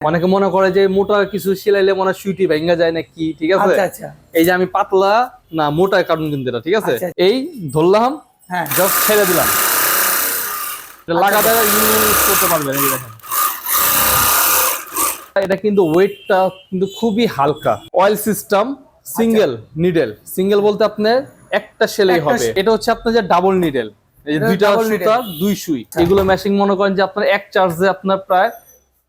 অনেকে মনে করে যে মোটা কিছু সেলাইলে মনে হয় সুইটি ভেঙে যায় না কি ঠিক আছে? আচ্ছা আচ্ছা। এই যে আমি পাতলা না মোটা কার্টুন কিন্তু এটা ঠিক আছে? আচ্ছা। এই ধরলাম হ্যাঁ। জাস্ট ছেড়ে দিলাম। লাগাতার ইউজ করতে পারবেন এই দেখেন। এটা কিন্তু ওয়েটটা কিন্তু খুবই হালকা। Oil system single needle single বলতে আপনার একটা সেলাই হবে। এটা হচ্ছে আপনার যে ডাবল নিডেল এই যে দুইটা। সুতার দুই সুই। এগুলো মেশিং মনে করেন যে আপনার এক চার্জে আপনার প্রায়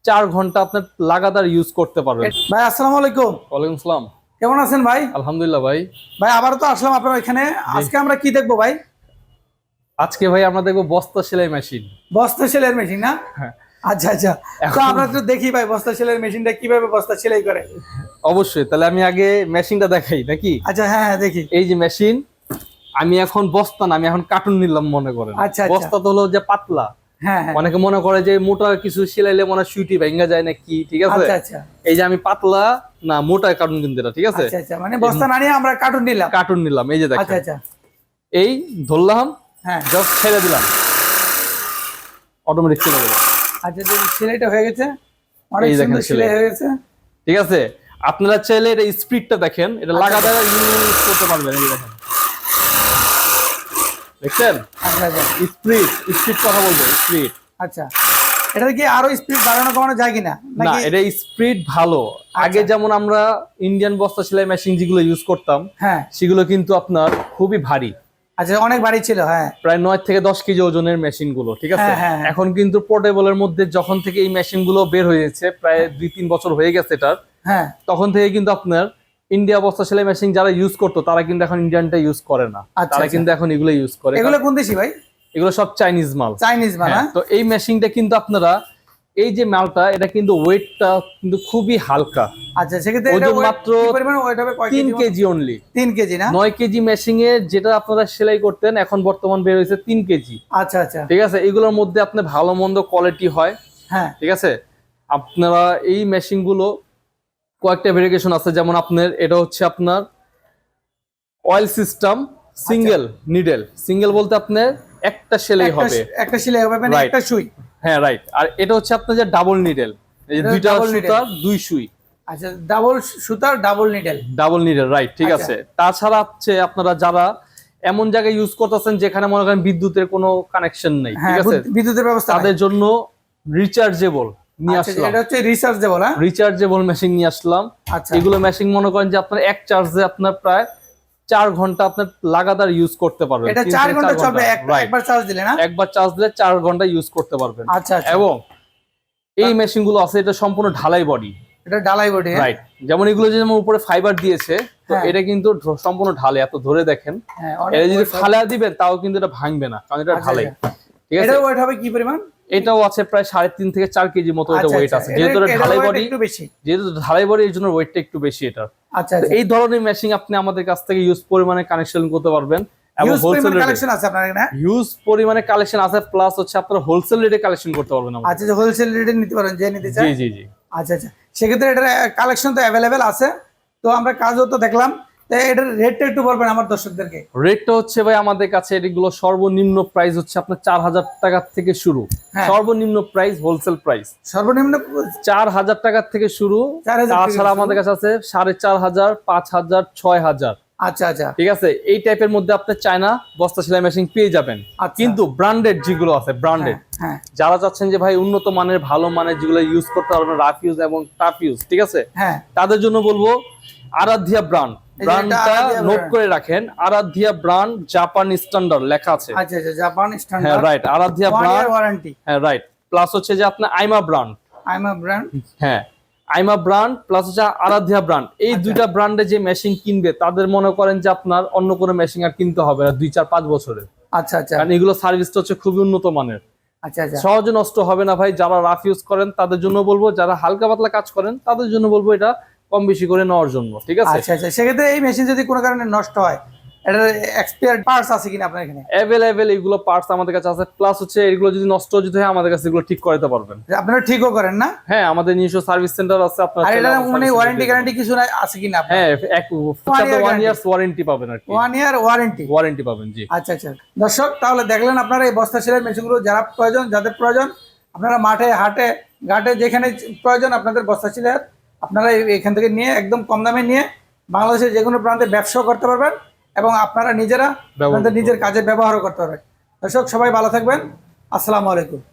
চার ঘণ্টা আপনার লাগাতার ইউজ করতে পারবেন। ভাই আসসালামু আলাইকুম। ওয়ালাইকুম আসসালাম কেমন আছেন ভাই? আলহামদুলিল্লাহ ভাই। ভাই আবারও তো আসলাম আপনার এখানে আজকে আমরা কি দেখব ভাই? আজকে ভাই আমরা দেখব বস্তা সেলাই মেশিন বস্তা সেলের মেশিন না? হ্যাঁ। আচ্ছা আচ্ছা। তো এখন- আমরা তো দেখি ভাই বস্তা সেলের মেশিনটা কীভাবে বস্তা সেলাই করে? অবশ্যই তাহলে আমি আগে মেশিনটা দেখাই নাকি? আচ্ছা হ্যাঁ হ্যাঁ দেখি। এই যে মেশিন আমি এখন বস্তা না আমি এখন কার্টুন নিলাম মনে করেন। আচ্ছা, আচ্ছা। বস্তা তো হলো যে পাতলা। অনেকে মনে করে যে মোটা কিছু সেলাইলে মনে হয় সুইটি ভেঙে যায় না কি ঠিক আছে? আচ্ছা আচ্ছা। এই যে আমি পাতলা না মোটা কার্টুন কিন্তু এটা ঠিক আছে? আচ্ছা মানে বস্তা না নিয়ে আমরা কার্টুন নিলাম। কার্টুন নিলাম এই যে দেখেন। আচ্ছা এই ধরলাম হ্যাঁ। জাস্ট ছেড়ে দিলাম। অটোমেটিক চলে গেল আচ্ছা তো সেলাইটা হয়ে গেছে। অনেক সুন্দর সেলাই। হয়ে গেছে। ঠিক আছে? আপনারা চাইলে এটা স্পিডটা দেখেন। এটা। লাগাতার ইউজ করতে পারবেন এই যে দেখেন। দেখছেন? স্পিড স্পিড কথা বলব স্পিড। আচ্ছা। এটা কি আরও স্পিড বাড়ানো কমানো যায় কিনা? না এটা স্পিড ভালো। আগে আচ্ছা। যেমন আমরা ইন্ডিয়ান বস্তা সেলাই মেশিন যেগুলো ইউজ করতাম হ্যাঁ। সেগুলো কিন্তু আপনার খুবই ভারী। আচ্ছা অনেক বাড়ি ছিল হ্যাঁ। প্রায় নয় থেকে দশ কেজি ওজনের মেশিনগুলো ঠিক আছে? হ্যাঁ, হ্যাঁ। এখন কিন্তু পোর্টেবলের মধ্যে যখন থেকে এই মেশিনগুলো বের হয়েছে প্রায় দুই তিন বছর হয়ে গেছে এটার হ্যাঁ। তখন থেকে কিন্তু আপনার ইন্ডিয়া বস্তা সেলাই মেশিন যারা ইউজ করতো তারা কিন্তু এখন ইন্ডিয়ানটা ইউজ করে না। আচ্ছা, তারা আচ্ছা। কিন্তু এখন এগুলো ইউজ করে। এগুলো কোন দেশি ভাই? এগুলো সব চাইনিজ মাল। চাইনিজ মাল হ্যাঁ, হ্যাঁ। তো এই মেশিনটা কিন্তু আপনারা এই যে মালটা এটা কিন্তু ওয়েটটা কিন্তু খুবই হালকা। আচ্ছা সেক্ষেত্রে ওজন মাত্র তিন কেজি কেজি অনলি তিন কেজি না? নয় কেজি মেশিং এ যেটা আপনারা সেলাই করতেন এখন বর্তমান বের হয়েছে তিন কেজি। আচ্ছা আচ্ছা। ঠিক আছে? এগুলোর মধ্যে আপনার ভালো মন্দ কোয়ালিটি হয়। হ্যাঁ। ঠিক আছে? আপনারা এই মেশিনগুলো কয়েকটা ভেরিয়েশন আছে যেমন আপনার এটা হচ্ছে আপনার oil system single needle single বলতে আপনার একটা সেলাই হবে। একটা সেলাই হবে মানে একটা সুই। হ্যাঁ রাইট আর এটা হচ্ছে আপনার যে ডাবল নিডেল এই যে দুইটা। সুতার দুই সুই। আচ্ছা ডাবল সুতার double needle double needle right ঠিক আচ্ছা। আছে। তাছাড়া হচ্ছে আপনারা যারা এমন জায়গায় ইউজ করতেছেন যেখানে মনে করেন বিদ্যুতের কোনো কানেকশন নেই হ্যাঁ ঠিক আছে? বিদ্যুতের ব্যবস্থা তাদের জন্য রিচার্জেবল নিয়ে আচ্ছা, আসলাম। এটা হচ্ছে রিসার্চেবল হ্যাঁ? রিচার্জেবল মেশিন নিয়ে আসলাম। আচ্ছা। এগুলো মেশিন মনে করেন যে আপনার এক চার্জে আপনার প্রায় চার ঘণ্টা আপনার লাগাতার ইউজ করতে পারবেন। এটা চার ঘণ্টা চলবে একবার চার্জ দিলে না? একবার চার্জ দিলে চার ঘণ্টা ইউজ করতে পারবেন। আচ্ছা এবং এই মেশিনগুলো আছে এটা সম্পূর্ণ ঢালাই বডি এটা ডালাই বডি রাইট যেমন এগুলো যেমন উপরে ফাইবার দিয়েছে তো হ্যাঁ। এটা কিন্তু সম্পূর্ণ ঢালে। এত ধরে দেখেন। হ্যাঁ এটা যদি ফালা দিবেন তাও কিন্তু এটা ভাঙবে না কারণ এটা ঢালাই। ঠিক আছে? এটার ওয়েট হবে কি পরিমাণ? এটাও আছে প্রায় সাড়ে তিন থেকে চার কেজি মতো এটা আচ্ছা, ওয়েট আচ্ছা। আছে। যেহেতু ঢালাই বডি যেহেতু ঢালাই বডি এই জন্য ওয়েটটা একটু বেশি এটা। আচ্ছা আচ্ছা। এই ধরনের মেশিন আপনি আমাদের কাছ থেকে ইউজ পরিমাণে কানেকশন করতে পারবেন। এবং হোলসেল কালেকশন আছে আপনার এখানে? হিউজ পরিমাণে কালেকশন আছে প্লাস হচ্ছে আপনারা হোলসেল রেটে কালেকশন করতে পারবেন আচ্ছা হোলসেল রেটে নিতে পারেন যে নিতে চান জি জি জি। আচ্ছা আচ্ছা। সেক্ষেত্রে এটার কালেকশন তো অ্যাভেলেবেল আছে। তো আমরা কাজও তো দেখলাম। এটার রেটটা একটু বলবেন আমার দর্শকদেরকে। রেটটা হচ্ছে ভাই আমাদের কাছে এগুলো সর্বনিম্ন প্রাইস হচ্ছে আপনার চার হাজার টাকা থেকে শুরু। হ্যাঁ। সর্বনিম্ন প্রাইস হোলসেল প্রাইস সর্বনিম্ন চার হাজার টাকা থেকে শুরু। তাছাড়া আমাদের কাছে আছে সাড়ে চার হাজার পাঁচ হাজার ছয় হাজার। আচ্ছা আচ্ছা। ঠিক আছে? এই টাইপের মধ্যে আপনি চায়না বস্তা সেলাই মেশিন পেয়ে যাবেন। আচ্ছা। কিন্তু ব্র্যান্ডেড যেগুলো আছে ব্র্যান্ডেড হ্যাঁ, হ্যাঁ। যারা চাচ্ছেন যে ভাই উন্নত মানের ভালো মানের যেগুলো ইউজ করতে পারবেন রাফ ইউজ এবং টাফ ইউজ ঠিক আছে? হ্যাঁ। তাদের জন্য বলব আরাধ্যা ব্র্যান্ড ব্র্যান্ডটা নোট করে রাখেন আরাধ্যা ব্র্যান্ড জাপান স্ট্যান্ডার্ড লেখা আছে। আচ্ছা আচ্ছা জাপান হ্যাঁ স্ট্যান্ডার্ড রাইট আরাধ্যা ব্র্যান্ড ওয়ারেন্টি হ্যাঁ রাইট প্লাস হচ্ছে যে আপনার আইমা brand I M A brand হ্যাঁ আইমা ব্র্যান্ড প্লাস হচ্ছে আরাধ্যা ব্র্যান্ড এই আচ্ছা। দুইটা ব্র্যান্ডে যে মেশিন কিনবে তাদের মনে করেন যে আপনার অন্য কোনো মেশিন আর কিনতে হবে না দুই চার পাঁচ বছরের। আচ্ছা আচ্ছা। কারণ এগুলো সার্ভিসটা হচ্ছে খুবই উন্নত মানের। আচ্ছা আচ্ছা। সহজে নষ্ট হবে না ভাই যারা রাফ ইউজ করেন তাদের জন্য বলব যারা হালকা পাতলা কাজ করেন তাদের জন্য বলব এটা কম বেশি করে নেওয়ার জন্য ঠিক আছে? আচ্ছা আচ্ছা সেক্ষেত্রে এই মেশিন যদি কোনো কারণে নষ্ট হয় এটার এক্সপায়ার পার্টস আছে কিনা আপনার এখানে? অ্যাভেলেবেল এগুলো পার্টস আমাদের কাছে আছে প্লাস হচ্ছে এগুলো যদি নষ্ট যদি হয় আমাদের কাছে এগুলো ঠিক করতে পারবেন। আপনারা ঠিকও করেন না? হ্যাঁ আমাদের নিজস্ব সার্ভিস সেন্টার আছে আপনার আর এটা মানে ওয়ারেন্টি গ্যারান্টি কিছু নাই আছে কিনা আপনার? হ্যাঁ এক year ওয়ান ইয়ার্স ওয়ারেন্টি পাবেন আর কি। ওয়ান ইয়ার ওয়ারেন্টি ওয়ারেন্টি পাবেন জি। আচ্ছা আচ্ছা। দর্শক তাহলে দেখলেন আপনারা এই বস্তা সেলাই মেশিনগুলো যারা প্রয়োজন যাদের প্রয়োজন আপনারা মাঠে হাটে ঘাটে যেখানে প্রয়োজন আপনাদের বস্তা চিলার আপনারা এখান থেকে নিয়ে একদম কম দামে নিয়ে বাংলাদেশের যে কোনো প্রান্তে ব্যবসাও করতে পারবেন এবং আপনারা নিজেরা নিজের কাজে ব্যবহারও করতে পারবেন। দর্শক সবাই ভালো থাকবেন। আসসালামু আলাইকুম।